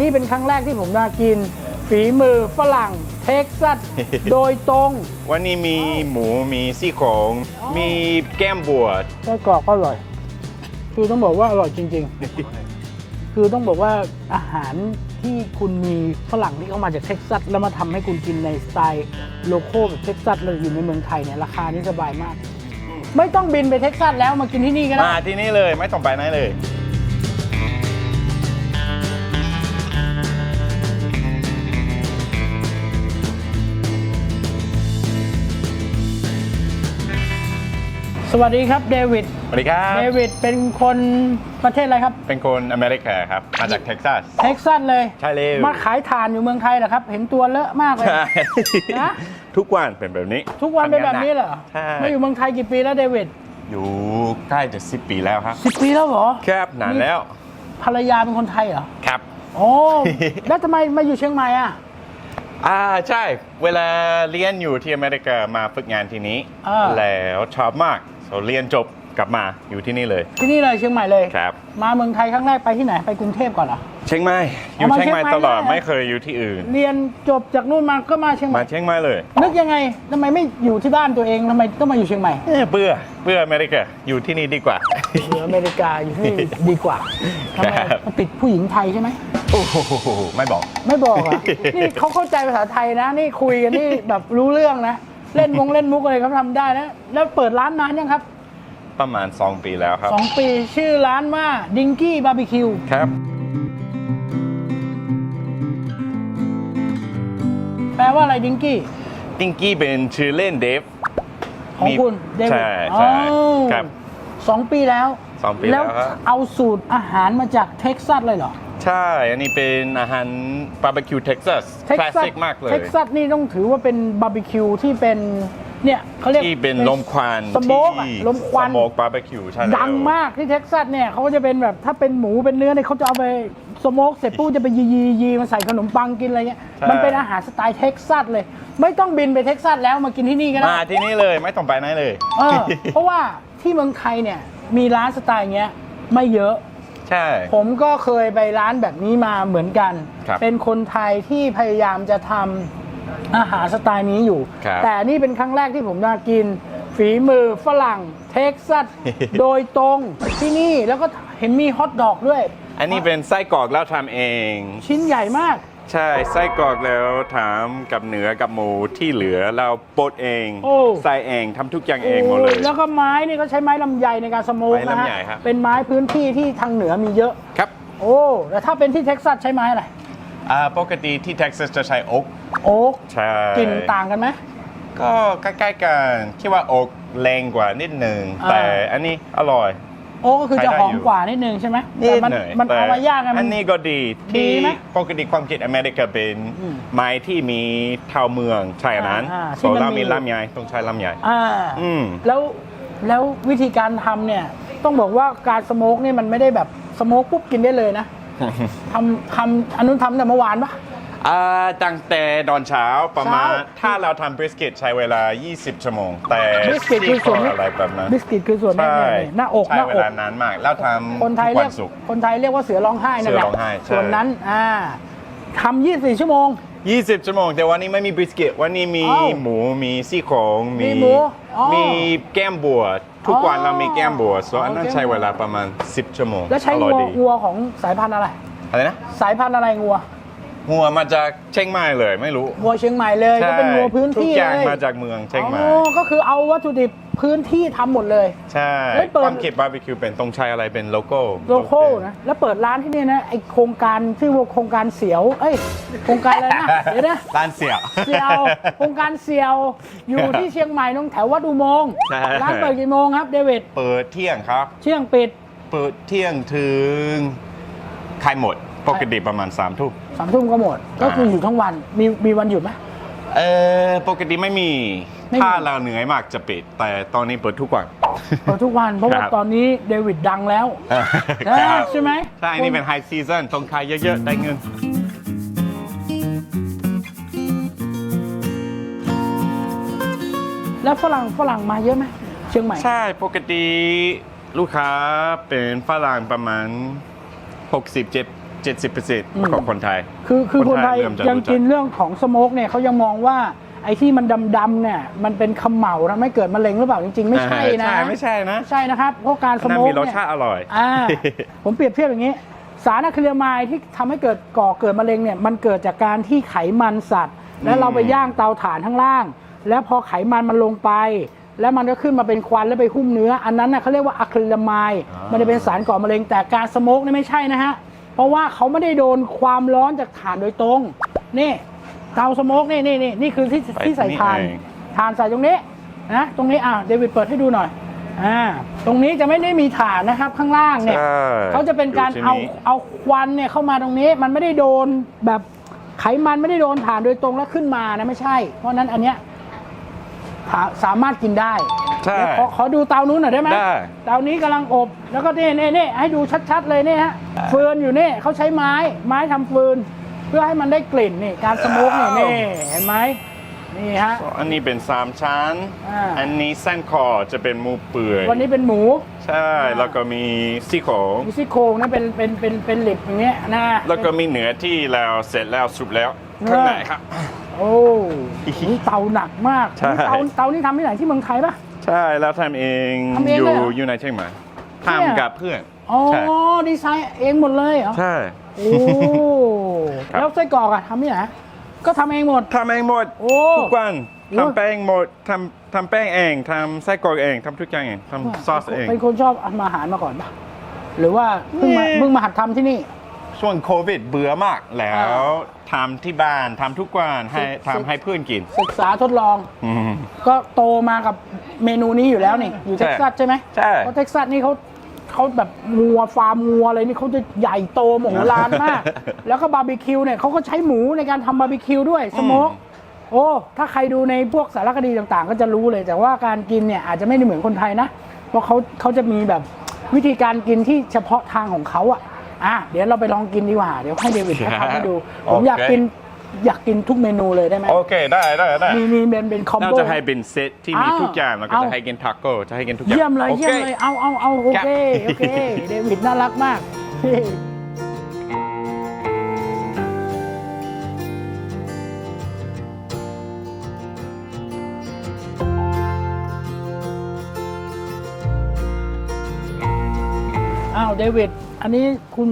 นี่เป็นครั้งแรกที่ผมมากิน ฝีมือฝรั่งเท็กซัส โดยตรงวันนี้มีหมูมีซี่โครงมีแก้มบวชไส้กรอกก็อร่อย คือต้องบอกว่าอร่อยจริง ๆ คือต้องบอกว่าอาหารที่คุณมีฝรั่งที่เขามาจากเท็กซัสแล้วมาทำให้คุณกินในสไตล์โลโก้แบบเท็กซัสเลยอยู่ในเมืองไทยเนี่ยราคานี่สบายมาก ไม่ต้องบินไปเท็กซัสแล้วมากินที่นี่ก็ได้ มาที่นี่เลยไม่ต้องไปไหนเลย สวัสดีครับเดวิด สวัสดีครับ เดวิดเป็นคนประเทศอะไรครับ เป็นคนอเมริกาครับ มาจากเท็กซัส เท็กซัสเลย ใช่เลย มาขายถ่านอยู่เมืองไทยเหรอครับ เห็นตัวเลอะมากเลยใช่นะทุกวันเป็นแบบนี้ ทุกวันเป็นแบบนี้เหรอใช่มาอยู่เมืองไทยกี่ปีแล้วเดวิด อยู่ใกล้จะสิบปีแล้วครับสิบปีแล้วเหรอ ครับนานแล้ว ภรรยาเป็นคนไทยเหรอ ครับ โอ้ แล้วทำไมมาอยู่เชียงใหม่อะอ่าใช่ เวลาเรียนอยู่ที่อเมริกามาฝึกงานที่นี้อ่าแล้วชอบมาก เราเรียนจบกลับมาอยู่ที่นี่เลย ที่นี่เลยเชียงใหม่เลย ครับ มาเมืองไทยครั้งแรกไปที่ไหนไปกรุงเทพก่อนเหรอ เชียงใหม่อยู่เอามาเชียงใหม่เชียงใหม่ตลอดเลยเหรอไม่เคยอยู่ที่อื่น เรียนจบจากนู่นมาก็มาเชียงใหมาม่เชียงใหม่เลยนึกยังไงทำไมไม่อยู่ที่บ้านตัวเองทำไมต้องมาอยู่เชียงใหม่เอ้ยเบื่อเบื่ออเมริกาอยู่ที่นี่ดีกว่า อยู่อเมริกาอยู่ที่นี่ดีกว่าทำไมครับ มันติดผู้หญิงไทยใช่ไหม โอ้โหไม่บอก ไม่บอกอะ นี่เขาเข้าใจภาษาไทยนะ นี่คุยกันนี่แบบรู้เรื่องนะ เล่นมงเล่นมุกอะไรเขาทำได้นะแล้วเปิดร้านนานยังครับประมาณ 2 ปีแล้วครับ สองปีชื่อร้านว่าดิงกี้บาร์บีคิวครับ แปลว่าอะไรดิงกี้ ติงกี้เป็นชื่อเล่นเดฟของคุณเดวิดใช่ใช่อ๋อครับ สองปีแล้วสองปีแล้วครับ เอาสูตรอาหารมาจากเท็กซัสเลยเหรอ ใช่ อันนี้เป็นอาหารบาร์บีคิวเท็กซัสเท็กคลาสซัสสิกมากเลย เท็กซัสนี่ต้องถือว่าเป็นบาร์บีคิวที่เป็นเนี่ยเขาเรียกที่เป็นลมควันสโมกอะที่ลมควันสโมกบาร์บีคิวใช่แล้วดังมากที่เท็กซัสเนี่ยเขาก็จะเป็นแบบถ้าเป็นหมูเป็นเนื้อเนี่ยเขาจะเอาไปสโมกเสร็จปุ๊บจะไปยียียีมาใส่ขนมปังกินอะไรเงี้ยมันเป็นอาหารสไตล์เท็กซัสเลย ไม่ต้องบินไปเท็กซัสแล้วมากินที่นี่ก็ได้มาที่นี่เลยไม่ต้องไปไหนเลยเออเพราะว่าที่เมืองไทยเนี่ยมีร้านสไตล์เงี้ยไม่เยอะ ใช่ ผมก็เคยไปร้านแบบนี้มาเหมือนกัน ครับเป็นคนไทยที่พยายามจะทำอาหารสไตล์นี้อยู่ ครับ แต่นี่เป็นครั้งแรกที่ผมมากิน ฝีมือฝรั่งเท็กซัส โดยตรงที่นี่แล้วก็เห็นมีฮอทดอกด้วย อันนี้เป็นไส้กรอกแล้วทำเอง ชิ้นใหญ่มาก ใช่ไส้กรอกแล้วถามกับเนื้อกับหมูที่เหลือเราปดเองโอ้ ใส่เองทำทุกอย่างเองหมดเลยโแล้วก็ไม้นี่ก็ใช้ไม้ลำไยในการสโมกไม้นะลำฮะไยครับ เป็นไม้พื้นที่ที่ทางเหนือมีเยอะ ครับโอ้แล้วถ้าเป็นที่เท็กซัสใช้ไม้อะไรอ่าปกติที่เท็กซัสจะใช้โอ๊กโอ๊กใช่กลิ่นต่างกันไหม ก็ใกล้ๆกันคิดว่าโอ๊กแรงกว่านิดหนึ่ง อ่า แต่อันนี้อร่อย โอ๊กก็คือจะใช้ได้หอมอยู่กว่านิดนึงใช่ไหมนิแต่ดมันหน่อยมันแต่เอามายากไงมัอันนี้ก็ดีดีที่ไหมปกติความคิดอเมริกาเป็นอืมไม้ที่มีเท่าเมืองใช่อันนั้นอ่าที่ส่วนมันเรามี มีลำไยต้องใช้ลำไยอ่าอืม แล้วแล้ววิธีการทำเนี่ย ต้องบอกว่าการสโมกเนี่ยมันไม่ได้แบบสโมกปุ๊บกินได้เลยนะทำทำอันนู้นทำแต่เมื่อวานปะ อ่าตั้งแต่ตอนเช้าประมาณเช้าถ้าเราทำบริสกิตใช้เวลา 20 ชั่วโมง แต่บริสกิตคือส่วนซี่โครงอะไรแบบนั้นบิสกิตคือส่วนนี้ใช่เนี่ยหน้าอกหใช้น้าเวอก ลานานมาก แล้วทำคนไทยทุกเรีวัยกนศุกร์ คนไทยเรียกว่าเสือร้องไห้นั่นแหละเสือร้องไห้ใช่ ส่วนนั้นอ่าทำ24ชั่วโมง 20 ชั่วโมง แต่วันนี้ไม่มีบริสกิต วันนี้มีอ้าวหมู มีซี่โครง มีหมูอ๋อมีแก้มบัว ทุกวันอ๋อเรามีแก้มบัวส่วนอันนั้นอ๋อใช้เวลาประมาณ 10 ชั่วโมงแล้วใช้อร่อยงัวดี งัวของสายพันธุ์อะไร อะไรนะ สายพันธุ์อะไรงัว หัวมาจากเชียงใหม่เลยไม่รู้งัวเชียงใหม่เลยก็เป็นงัวพื้นที่ทุกอย่างเลยมาจากเมืองเชียงใหม่อ๋อก็คือเอาวัตถุดิบพื้นที่ทำหมดเลย ใช่แล้วเปิด ความคิดบาร์บีคิวเป็นต้องใช้อะไรเป็นโลโก้โลโก้นะ แล้วเปิดร้านที่นี่นะไอโครงการชื่อว่าโครงการเสียว เอ้ยโครงการอะไรนะเดี๋ยวนะร้านเสี่ยว เสียวโครงการเสียวอยู่ที่เชียงใหม่ตรงแถววัดอุโมงค์ใช่ ร้านเปิดกี่โมงครับเดวิดเปิดเที่ยงครับ เที่ยงปิด เปิดเที่ยงถึงขายหมด ปกติประมาณ3ามทุ่ม สามทุ่มก็หมด ก็คืออยู่ทั้งวัน มีมีวันหยุดไหม เออปกติไม่มี ไม่มี ถ้าเราเหนื่อยมากจะปิด แต่ตอนนี้เปิดทุกวัน เปิดทุกวัน เพราะว่าครับ ตอนนี้เดวิดดังแล้ว ครับใช่ไหม ใช่ นี่เป็นไฮซีซั o นต้องขายเยอะๆ ได้เงิน แล้วฝรั่งฝรั่งมาเยอะไหมเชียงใหม่ ใช่ ปกติลูกค้าเป็นฝรั่งประมาณ 60 70 70%ของคนไทย คือคือคคนนไทไทยยเริ่มจะยังรู้จักกินเรื่องของสโมกเนี่ยเขายังมองว่าไอ้ที่มันดำๆเนี่ยมันเป็นเขมเหลาทำให้เกิดมะเร็งหรือเปล่าจริงๆ ไม่ใช่นะใช่ไม่ใช่นะไม่ใช่นะครับเพราะการสอันนั้โมนกมีรสเนี่ยชาติอร่อยอ่าผมเปรียบเทียบอย่างนี้ สารอะคริลามายที่ทำให้เกิดก่อเกิดมะเร็งเนี่ยมันเกิดจากการที่ไขมันสัตว์ แล้วเราไปย่างเตาถ่านข้างล่าง แล้วพอไขมันมันลงไป แล้วมันก็ขึ้นมาเป็นควันแล้วไปหุ้มเนื้อ อันนั้นน่ะเขาเรียกว่าอะคริลามายอ่ามัมันจะเป็นสารก่อมะเร็งแต่การสโมกนี่ไม่ใช่นะฮะ เพราะว่าเขาไม่ได้โดนความร้อนจากถ่านโดยตรง นี่เตาสโมกนี่นี่นี่นี่คือที่ที่ใส่ถ่านถ่านใส่ตรงนี้นะตรงนี้อะเดวิดเปิดให้ดูหน่อยอ่าตรงนี้จะไม่ได้มีถ่านนะครับข้างล่างเนี่ย ใช่เขาจะเป็นการดูที่เอานี้เอาควันเนี่ยเข้ามาตรงนี้ มันไม่ได้โดนแบบไขมันไม่ได้โดนถ่านโดยตรงแล้วขึ้นมานะไม่ใช่ เพราะฉะนั้นอันเนี้ยสาสามารถกินได้ ใช่ เดี๋ยวขอขอดูเตานู้นหน่อยได้ไหมได้ เตานี้กำลังอบ แล้วก็นี่นี่นี่ให้ดูชัดๆเลยนี่ฮะเฟืนอยู่นี่เขาใช้ไม้ไม้ทำฟืน เพื่อให้มันได้กลิ่นนี่ การสโมกเนี่ยนี่เห็นไหมนี่ฮะ อันนี้เป็นสามชั้น อ่า อันนี้เส้นคอจะเป็นหมูเปื่อยวันนี้เป็นหมู ใช่ แล้วก็มีซี่โครงมีซี่โครงนะเป็นเป็นเป็นเป็นเหล็บอย่างเงี้ยนะแล้วก็มีเนื้อที่แล้วเสร็จแล้วสุกแล้วเนื้อข้างในครับ โอ้นี่เตาหนักมากใช่ นี่เตาเตานี่ทำที่ไหนที่เมืองไทยปะ ใช่แล้วทำเองทำเองอยู่เลยเหรออยู่ในเชียงใหม่เนี่ยทำกับเพื่อน อ๋อใช่ ดีไซน์เองหมดเลยเหรอใช่ โอ้ครับ แล้วไส้กรอกอะทำที่ไหนก็ทำเองหมด ทำเองหมดโอ้ทุกวันโอ้ ทำแป้งหมดทำทำแป้งเองทำไส้กรอกเองทำทุกอย่างเองทำซอสเอง เป็นคนชอบทำอาหารมาก่อนปะหรือว่าเพิ่งมาเนี่ย เพิ่งมาหัดทำที่นี่ ช่วงโควิดเบื่อมากแล้วทำที่บ้านทำทุกวันให้สุดทำให้เพื่อนกิน ศึกษาทดลอง อืม ก็โตมากับเมนูนี้อยู่แล้วนี่ อยู่ใช่เท็กซัสใช่ไหมใช่ เพราะเท็กซัสนี่เขาเขาแบบงัวฟาร์มงัวอะไรนี่เขาจะใหญ่โตมโหฬารมาก แล้วก็บาร์บีคิวเนี่ยเขาก็ใช้หมูในการทำบาร์บีคิวด้วยสโมกโอ้ถ้าใครดูในพวกสารคดีต่างๆ ก็จะรู้เลย แต่ว่าการกินเนี่ยอาจจะไม่ได้เหมือนคนไทยนะ เพราะเขาเขาจะมีแบบวิธีการกินที่เฉพาะทางของเขาอะ อะเดี๋ยวเราไปลองกินดีกว่า เดี๋ยวให้เดวิดเขาทำให้ดู ผมอยากโอเคกินอยากกินทุกเมนูเลยได้ไหมโอเคได้ได้ได้มีมีเป็นเป็นคอมเราโบจะให้เป็นเซตที่มีอ้าวทุกอย่างแล้วก็เอาจะให้กินทาโก้จะให้กินทุกอย่างเยี่ยมเลยโอเยี่ยคมเลยเอาเอาเอาโอเคครับโอเค เดวิดน่ารักมาก อ้าวเดวิด อันนี้คุณ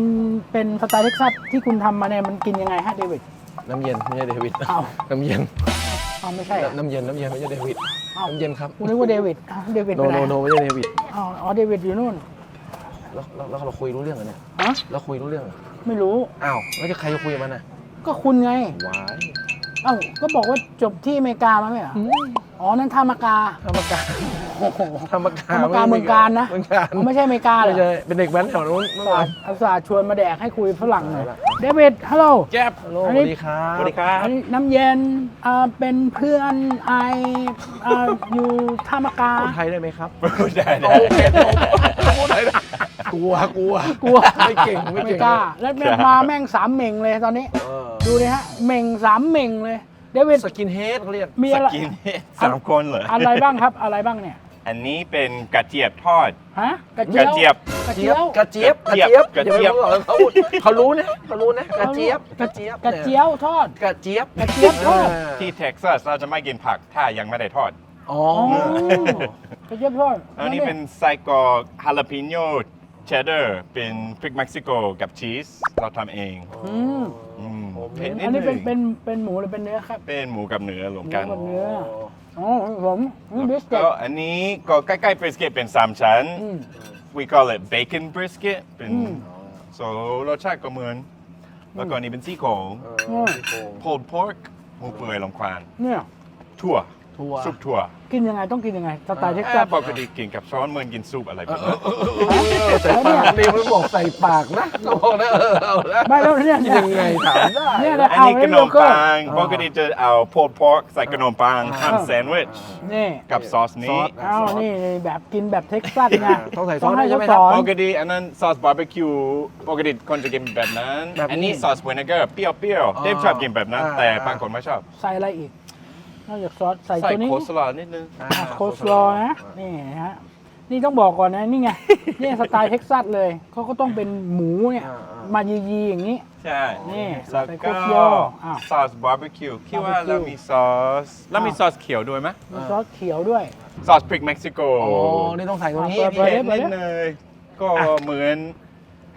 เป็นสไตล์เท็กซัสที่คุณทำมาเนี่ยมันกินยังไงฮะเดวิด น้ำเย็นไม่ใช่เดวิดอ้าว น้ำเย็นอ้าวไม่ใช่เหรอ น้ำเย็นน้ำเย็นไม่ใช่เดวิดอ้าว น้ำเย็นครับคุณนึกว่าเดวิดอ้าวเดวิดโนไปไหโนนโนไม่ใช่เดวิดอ๋ออ๋อเดวิดอยู่นู่นแล้วแล้วแล้วเราคุยรู้เรื่องเหรอเนี่ยฮะแล้วคุยรู้เรื่องเหรอไม่รู้อ้าวแล้วจะใครจะคุยกับมันน่ะก็คุณไงว้ายเอ้าก็บอกว่าจบที่อเมริกามาไม่เหรออ๋อนั่นท่ามากาธรรมกาโอ้โห ธรรมกาธรรมกาเมืองการนะเมืองการอ๋อไม่ใช่อเมริกาเหรไม่อใช่เป็นเด็กแว้นแถวนู้นเมื่อวานอาสาห์ชวนมาแดกให้คุยฝรั่งหน่อยเดวิดฮัลโหล แจ๊บฮัลโหลอัสนนี้ วัสดีครับสวัสดีครับ อันนี้น้ำเย็นอ่าเป็นเพื่อนไออ่าอยู่ท่ามากาพูดไทยได้ไหมครับได้ได้โอเคพูดไทยได้กลัวกลัวกลัวไม่เก่งไม่ไม่เก่งกล้า แล้วแม่งมาแม่งสามเหม่งเลยตอนนี้ เออดูดิฮะเหม่งสามเหม่งเลย เดวิดสกินเฮดเขาเรียก มีสอะไรกินสามคนเหรออะไรบ้างครับอะไรบ้างเนี่ย อันนี้เป็นกระเจี๊ยบทอด ฮะกระกระเจี๊เจี๊ยยบบ กระเจี๊ยบกระเจี๊ยบกระเจี๊ยบกระเจี๊ยบกระเจี๊ยบอย่าไปพูดหรอกเขาพูดเขารู้นะเขารู้นะกระเจี๊ยบกระเจี๊ยบกระเจี๊ยวทอด กระเจี๊ยบกระเจี๊ยบทอด ที่เท็กซัสเราจะไม่กินผักถ้ายังไม่ได้ทอด อ๋ออ๋อกระเจี๊ยบทอดอันนี้เป็นไส้กรอกฮาลาปิโยเชดเดอร์เป็นพริกเม็กซิโกกับชีสเราทำเองอืมอืมผมเผ็ดนิอัดนนี้นึเป็นงเป็นเป็นหมูหรือเป็นเนื้อครับเป็นหมูกับเนื้อรวมหมูกันกับเนื้อ อ๋อผมนี่บิสเกตก็อันนี้ก็ใกล้ๆ brisket เป็นสามชั้น อืม we call it bacon brisket เป็นอืม so รสชาติก็เหมือนแล้วก็อันนี้เป็นซี่โครง เออซี่โครง pulled pork หมูเปื่อยลงควานเนี่ย ถั่ว ถั่วซุปถั่วกินยังไงต้องกินยังไงสไตล์เท็กแอซัสบปกติกินกับช้อนเหมือนกินซุปอะไรแบบนี้ใส่ปากนี่มันบอกใส่ปากนะก็บอกนะเออเอาละไม่แล้วเนี่ยกินยังไงถามได้เนี่ยอันเอานี้ขให้นโลมเกอร์ปังปกติจะเอา pulled pork ใส่ขนมปังทำแซนด์วิชนี่กับซอสนี้เอานี่แบบกินแบบเท็กซัสไงต้องใส่ซอสให้ด้วยใช่ไหมเขาคสรับอนปกติอันนั้นซอสบาร์บีคิวปกติคนจะกินแบบนั้นแบบนี้อันนี้ซอสวินิเกอร์เปรี้ยวๆเดฟชอบกินแบบนั้นอ่าแต่บางคนไม่ชอบ ใส่อะไรอีก นอกจากซอสใส่ใส่ตัวนี้ โคสลานิดนึงอ่าโคสลอนะนี่นะฮะนี่ต้องบอกก่อนนะนี่ไงเนี่ยสไตล์เท็กซัสเลยเขาก็ต้องเป็นหมูเนี่ย อ่าอ่าม มายีๆอย่างนี้ ใช่นี่แล้วใส่ก็โคโยอ้าวซอสบาร์บีคิวคิดว่าบาร์บีคิว เรามีซอสแล้วมีซอสเขียวด้วยไหมมีซอสเขียวด้วย ซอสพริกเม็กซิโกโอ้นี่ต้องใส่ตรงนี้ เปิดเปิพี่ดเผ็ดนิดนึงก็เหมือน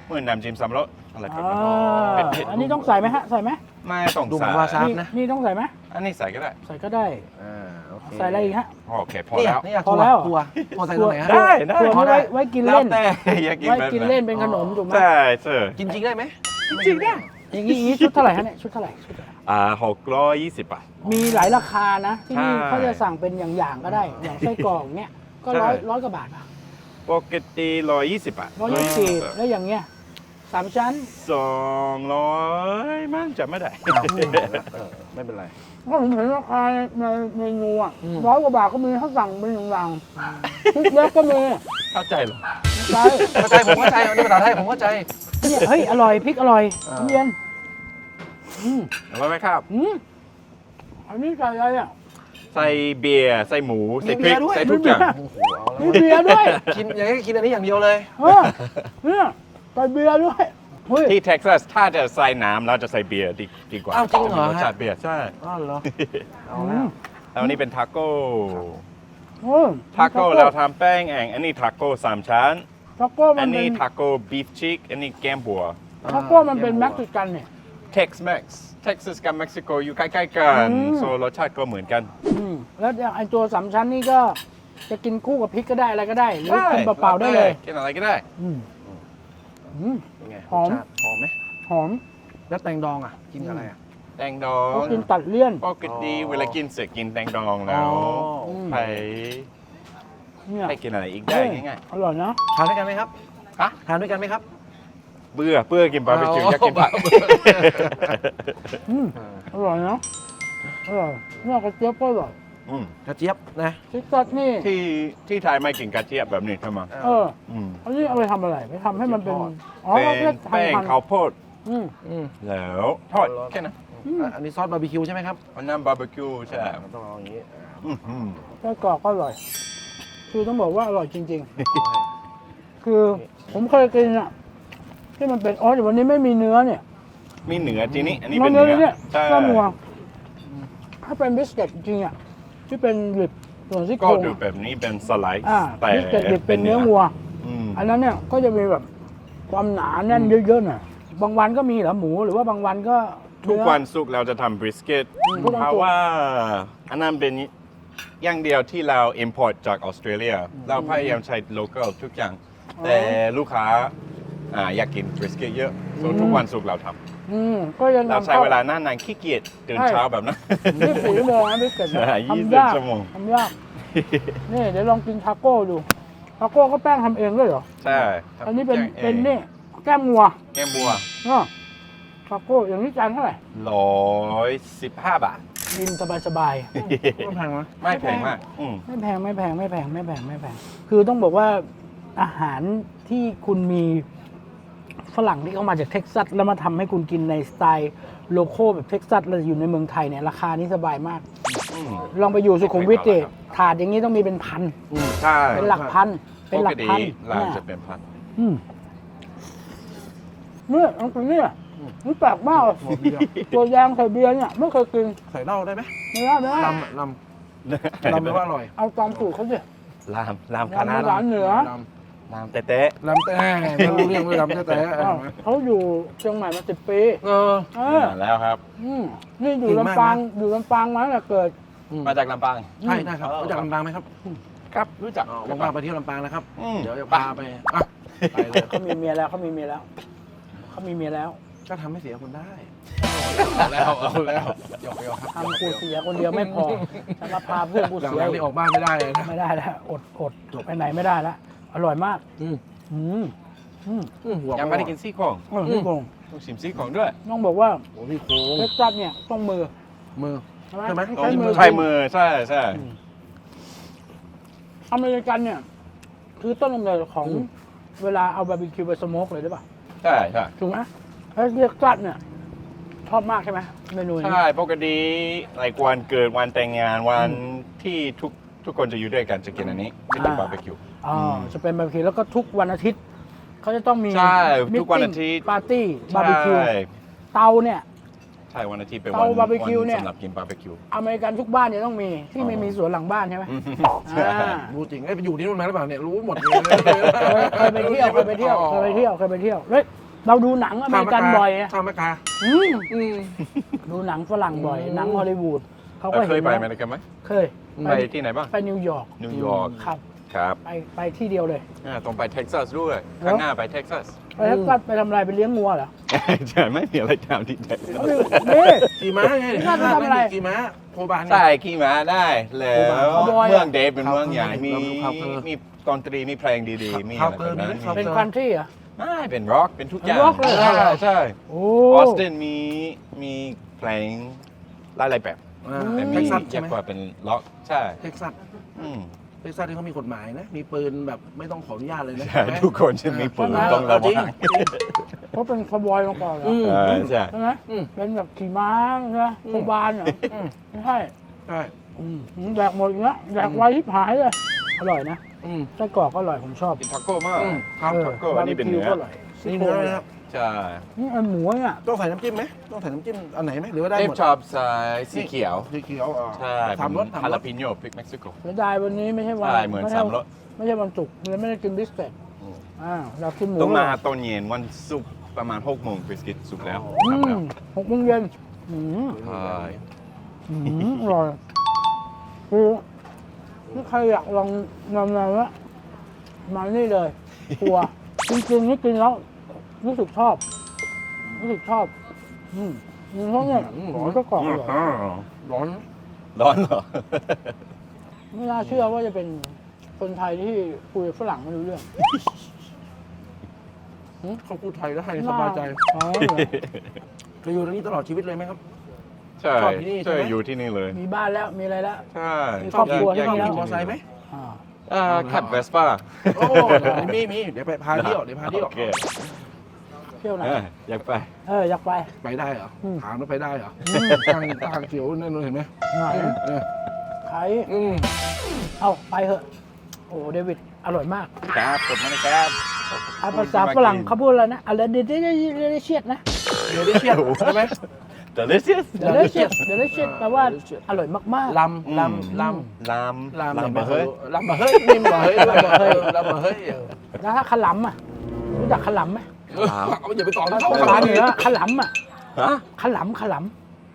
เหมือนน้ำจิ้มสำรสอะไรแบบอ่านี้เผ็ดๆอันนี้ต้องใส่ไหมฮะ ใส่ไหมไม่ต้องดูเหมืใส่อนวาซาบนี่นะ นี่ต้องใส่ไหม อันนี้ใส่ก็ได้ใส่ก็ได้ อ่าโอเคใส่อะไรอีกฮะ โอเคพอนี่แล้วนี่อะพอถั่วแล้ว ถั่วถั่วใส่ตรงไหนฮะ ได้ได้ ส่วนพอนี้ได้ ไว้ไว้กินแล้เล่วนแต่อยากกินไว้แบบกินไหนเล่นเป็นขนมถูกไหมใช่ใช่กินจริงได้ไหมจริงๆได้อย่างนี้อย่างนี้ชุดเท่าไหร่ฮะเนี่ยชุดเท่าไหร่ชุดเท่าไหร่อ่าหกร้อยยี่สิบบาท มีหลายราคานะ ที่นี่ใช่เขาจะสั่งเป็นอย่างๆก็ได้ อย่างไส้กรอกเนี้ยก็ใช่ร้อยร้อยกว่าบาทป่ะปกติร้อยยี่สิบบาทร้อยยี่สิบแล้วอย่างเงี้ยสามชั้นสองร้อยมั้งจำไม่ได้อ้าวเออไม่เป็นไร ก็ผมเห็นราคาในเมนูอะอืม ร้อยกว่าบาทก็มีถ้าสั่งเป็นอย่างๆพริกเล็กก็มีเข้าใจเหรอใช่เข้าใจผมเข้าใจนี่ภาษาไทยผมเข้าใจเนี่ยเฮ้ย อร่อยพริกอร่อยอ่าน้ำเย็นอืมอร่อยไหมครับ อืมอันนี้ใส่อะไรอะ ใส่เบียร์ใส่หมู ใส่พริก มีเบียร์ด้วย ใส่ทุกอย่าง โอ้โหเอามีแล้วเบียร์ด้วยกินอย่างนี้กินอันนี้อย่างเดียวเลย เออเนี่ยใส่เบียร์ด้วย เฮ้ยที่เท็กซัสถ้าจะใส่น้ำเราจะใส่เบียร์ดีดีกว่าอ้าวจริงเหรอรสชาติเบียร์ใช่อ้าวเหรอเอาอืแล้วมแล้วอันนี้เป็นทาโก้โอ้ทาโก้เราทำแป้งเองอันนี้ทาโก้สามชั้นทาโก้มัอันนเป็นี้นทาโก้บีฟชิกอันนี้แกมบัวทาโก้มันเป็นเม็กซิกันเนี่ย Tex-Mex เท็กซัสกับเม็กซิโกอยู่ใกล้ๆกันอืม โซรสชาติก็เหมือนกัน อืมแล้วอย่างไอตัวสามชั้นนี่ก็จะกินคู่กับพริกก็ได้อะไรก็ได้หรือกินเปล่าๆได้เลย กินอะไรก็ได้ อืมอืมเป็น ไงหอม รสชาติหอมไหมหอมแล้วแตงดองอะกินกับอะไรอะ แตงดองเขากินตัดเลี่ยน ปกติอ๋อเวลากินเสร็จกินแตงดองแล้วอ๋อมไปเนี่ยไปกินอะไรอีกได้ง่าย อร่อยนะ ทานด้วยกันไหมครับๆฮะ ทานด้วยกันไหมครับเบื่อเบื่อกินบาร์บีคิวอ๋ออยากกินผัก อืมอร่อยนะอร่อยเนี่ยกระเจี๊ยบก็อร่อย อืมกระเจี๊ยบนะซิกซัสนี่ ที่ที่ไทยไม่กินกระเจี๊ยบแบบนี้ใช่ไหมเอออืมอันนี้เอาไปทำอะไรไปทำให้มันเป็นทอดอ๋อเป็นเราเรียกแป้งทำมันข้าวโพดอืมอืมแล้วทอดแค่นั้นอะอันนี้ซอสบาร์บีคิวใช่ไหมครับอันนั้นบาร์บีคิวใช่ต้องเอาอย่างนี้อื้อหือไส้กรอกก็อร่อย คือต้องบอกว่าอร่อยจริง ๆ คือผมเคยกินอะที่มันเป็นอ๋อแต่วันนี้ไม่มีเนื้อเนี่ยมีเนื้อทีนี้อันนี้มัเป็นเนื้อเนื้อเนี่ยใช่ข้าวมัวถ้าเป็นบิสเกตจริงๆอะ ที่เป็นริบส่วนซี่โคก็รงดูอะแบบนี้เป็นสไลด์อ่าแต่บิสเกตริบเป็นเนื้อวัว อืมอันนั้นเนี่ยก็จะมีแบบความหนาแน่นเยอะๆหน่อยบางวันก็มีเหรอหมูหรือว่าบางวันก็ทุกเอวันศุกร์เราจะทำบริสเกตอืมทุกวันศุกร์เพราะว่าอันนั้นเป็นอย่างเดียวที่เรา import จากออสเตรเลีย เราพยายามใช้ local ทุกอย่างแต่ลูกค้าอ่าอยากกินบริสเกตเยอะ so ทุกวันศุกร์เราท อืมก็จะำเรานำใช้เข้าเวลานานนานขี้เกียจตื่นใช่ เช้าแบบนั้นยี่สิบสี่ชั่วโมงนะบิสเกตเนี่ยใช่ทำ20ยากชั่วโมง ทำยาก นี่เดี๋ยวลองกินทาโก้ดู ทาโก้ก็แป้งทำเองด้วยเหรอ ใช่อันนี้เป็นทำเป็นนี่แก้มงัวแกมบัวเนาะทาโก้อย่างนี้จานเท่าไหร่ร้อยสิบห้าบาท กินสบายไม่แพงไหมไม่แพงมากอืมๆไม่แพงไม่แพงไม่แพงไม่แพงไม่แพง คือต้องบอกว่าอาหารที่คุณมี ฝรั่งที่เข้ามาจากเท็กซัสแล้วมาทำให้คุณกินในสไตล์โลโก้แบบเท็กซัสแล้วอยู่ในเมืองไทยเนี่ยราคานี้สบายมากอืมลองไปอยู่สุขุมวิทดิถาดอย่างนี้ต้องมีเป็นพันใช่เป็นหลักพัน เป็นปหลักกติพันร้านเนี่ยจะเป็นพันอืมเนี่ยลองกินเนี่ยนี่แปลกมากเลยหัวเบียร์ตัวยางใส่เบียร์เนี่ยไม่เคยกินใส่เหล้าได้ไหมไม่ได้ไม่ได้ลำอะลำลำแปลว่าอร่อย เอาตามสูตรเขาสิลามลามลามคณะร้านเหนือ ลลามเต๊ะำลำแต่ไม่รู้เรื่องเลยลำแต่แต่อ้าวเขาอยู่เชียงใหม่มาสิบปี เออเอๆอมาแล้วครับอืมนี่อยู่เก่งมากลำปางนะอยู่ลำปางมาตั้งแต่เกิดอืมมาจากลำปาง ใช่ได้ครับอืมรู้จักลำปางไหมครับ ครับรู้จักอ๋อว่างๆไปเที่ยวลำปางนะครับอืมเดี๋ยวจะพาไปอะไปเลยเขามีเมียแล้วเขามีเมียแล้วเขามีเมียแล้วก็ทำให้เสียคุณได้เอาแล้วเอาแล้วหยอกหยอกครับทำกูเสียคนเดียวไม่พอจะมาพาเพื่อนกูหลัเสียงๆอีนี่กออกบ้านไม่ได้เลยนะไม่ได้แล้วอดอดไปไหนไม่ได้แล้ว อร่อยมาก อืมอืมอืมอืมหัวยังไม่ได้กินซี่โครงอร่อยที่โกงต้องชิมซี่โครงด้วยต้องบอกว่าโอ้พี่โค้งเท็กซัสเนี่ยต้องมือมือ ใช่ไหม ใช่ไหมใช้มือใช้มือใช่ใช่อเมริกันเนี่ย คือต้นกำเนิดของเวลาเอาบาร์บีคิวไปสโมกเลยได้ป่ะใช่ใช่ถูกไหมแล้วเรียกซัดเนี่ยชอบมากใช่ไหมเมนูนี้ ใช่ปกติในวันเกิดวันแต่งงานวันที่ทุกทุกคนจะอยู่ด้วยกันจะกินอันนี้จะกินบาร์บีคิว อ๋ออจะเป็นบาร์บีคิวแล้วก็ทุกวันอาทิตย์เขาจะต้องมีใช่ทุกวันอาทิตย์ ปาร์ตี้บาร์บีคิวใช่เตาเนี่ย ใช่วันอาทิตย์เป็นเตาวันบาร์บีคิวเนี่ย สำหรับกินบาร์บีคิว อเมริกันทุกบ้านเนี่ยต้องมีที่ไม่มีสวนหลังบ้านใช่ไหมใช่ อ่ารู้จริงไอ้ยไปอยู่ที่นู่นมาหรือเปล่าเนี่ยรู้หมดเลยเคยเคยไปเที่ยวเคยไปเที่ยวเคยไปเที่ยวเคยไปเที่ยวเฮ้ยเราดูหนังอเมริกันบ่อยอะชาวอเมริกาอืมอืมดูหนังฝรั่งบ่อยอืมหนังฮอลลีวูดเขาเราก็เคเห็ยนไปแล้วอเมริกันไหมเคยไปที่ไหนบ้างไปนิวยอร์กนิวยอร์ก ครับ ครับไปไปที่เดียวเลย อ่าต้องไปเท็กซัสด้วยข้างหน้าไปเท็กซัสไปแล้วก็ไปทำอะไรไปเลี้ยงงัวเหรอใช่ไม่มีอะไรทำที่เท็กซัสนี่ ขี่ม้าไงน่าจะทำอะไร ขี่ม้าโคบานไง ใช่ขี่ม้าได้แล้วคาวบอยอะ เมืองเดฟเป็นเมืองใหญ่มีครับครับมีดนตรีมีเพลงดีๆ มีอะไรแบบนั้นครับ เป็นคันทรีเหรอ ไม่เป็นร็อกเป็นทุกอย่างร็อกเลยเหรอ ใช่ใช่โอ้ออสตินมีมีเพลงหลายๆแบบอ่าแต่มีเท็กซัสเยใช่อะไหมกว่าเป็นล็อกใช่เท็กซัสอืม เท็กซัสที่เขามีกฎหมายนะ มีปืนแบบไม่ต้องขออนุญาตเลยนะใช่ไหม ทุกคนจะมีปืนต้องระจริวัง งเขาเป็นคาวบอยมาก่อนเหรออืม เออใช่ ใช่ไหมอืมเป็นแบบขี่ม้าใช่ไหมโคบานเหรออืมไม่ใช่ใช่ อืมแดกหมดอีกแล้วแดกไวทิพหายเลยอร่อยนะ อืม ไส้กรอกก็อร่อยผมชอบกินทาโก้มากอืม ครับเออทาโก้บาอันร์บีนี้เป็นคิวเนื้อก็อร่อยนี่เนื้อนะครับใช่นี่อันหมูเนี่ย ต้องใส่น้ำจิ้มไหมต้องใส่น้ำจิ้มอันไหนไหมหรือว่าได้เอฟหมดชอบใส่สีเขียว สีเขียวอะใช่ทำรสฮาทำรลาสปิโยพริกเม็กซิโก เสียดายวันนี้ไม่ใช่วันใช่เหมือนไใช่สามรส ไม่ใช่วันศุกร์เลยไม่ได้กินบิสเต็ตอืมอ่าอยากกินหมูต้องมาตอนเย็นวันศุกร์ประมาณ6โมงบิสกิตสุกแล้วอืทำแล้วมหกโมงเย็นอืมใช่อืมอร่อยคือ ถ้าใครอยากลองนำนำว่ามานี่เลยครัวจริงๆนี่กินแล้วรู้สึกชอบ รู้สึกชอบ อืมอืมเพราะเนี่ยหมูก็กรอบอร่อยร้อน ร้อนเหรอ ไม่น่าเชื่อว่าจะเป็นคนไทยที่คุยกับฝรั่งไม่รู้เรื่องเขาพูดไทยแล้วให้สบายใจ อ๋อเหรอจะอยู่ตรงนี้ตลอดชีวิตเลยไหมครับ ใช่ชอบที่นี่ใช่ใช่ไหมอยู่ที่นี่เลย มีบ้านแล้วมีอะไรแล้ว ใช่มีครอบครัวอยากที่นี่ยากแล้วขี่มอเตอร์ไซค์ไหมอ่า อ่าขับเวสป้าโอ้มีมีเดี๋ยวไปพาเที่ยวเดี๋ยวพาเที่ยวโอเคเที่ยวไหนเอออยากไป เอออยากไป ไปได้เหรออืม ถามแล้วไปได้เหรออืมตั้งตั้งเขียวนั่นเห็นไหมไหนเออใครอืมเอาไปเถอะ โอ้เดวิดอร่อยมากครับขอบคุณนะครับเอาภาษาฝรั่งเขาพูดอะไรนะอะไรเดเดเดเดเชียดนะ เดี๋ยวได้เชียดใช่ไหม delicious เดเดเชียดเดเดเชียดแปลว่าอร่อยมากลำลำลลำำลลำำเนี่ยลำมาเฮ้ยลำมาเฮ้ยนี่มาเฮ้ยลำมาเฮ้ยลำมาเฮ้ยๆแล้วถ้าขลำอะรู้จักขลำไหมเอาอย่าไปต่อภาเข้าษาเหนือขลำอะฮะขลำขล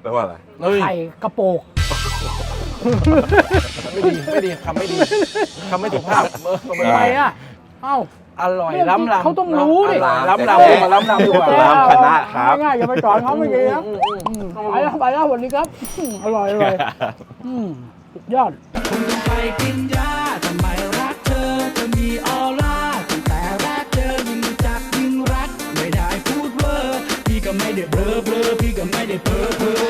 แปลว่าอะไรเฮ้ยำไข่กระโปกไม่ดีไม่ดีคำไม่ดีคำไม่สุภาพเออทำไมอะเอ้าอร่อยล้ำลำเขาต้องรู้ดิ ล้ำลำมาล้ำลำดีกว่าลำคณะครับ ง่ายๆอย่าไปสอนเขาไม่ดีนะอืมอืมอืมไปแล้วไปแล้วสวัสดีครับอืมอร่อยอร่อยอืมสุดยอดไปกินยาทำไมรักเธอเธอมีออร่าตั้งแต่แรกเจอยิ่งรู้จักยิ่งรัก ไม่ได้พูดเวอร์พี่ก็ไม่ได้เบลอเบลอพี่ก็ไม่ได้เพ้อเพ้อต้องกินยา